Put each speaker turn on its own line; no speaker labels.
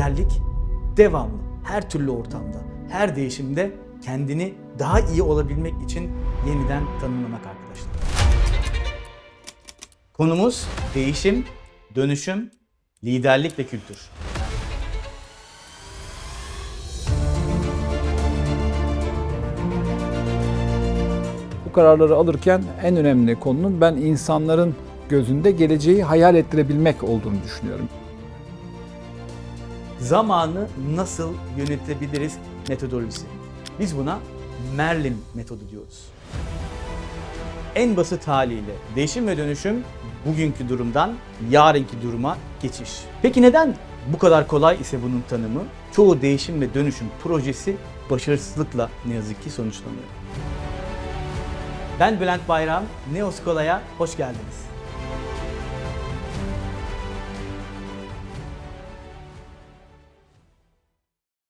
liderlik devamlı, her türlü ortamda, her değişimde kendini daha iyi olabilmek için yeniden tanımlamak arkadaşlar. Konumuz değişim, dönüşüm, liderlik ve kültür.
Bu kararları alırken en önemli konunun ben insanların gözünde geleceği hayal ettirebilmek olduğunu düşünüyorum.
Zamanı nasıl yönetebiliriz metodolojisi. Biz buna Merlin metodu diyoruz. En basit haliyle değişim ve dönüşüm bugünkü durumdan yarınki duruma geçiş. Peki neden bu kadar kolay ise bunun tanımı? Çoğu değişim ve dönüşüm projesi başarısızlıkla ne yazık ki sonuçlanıyor. Ben Bülent Bayram, Neoskola'ya hoş geldiniz.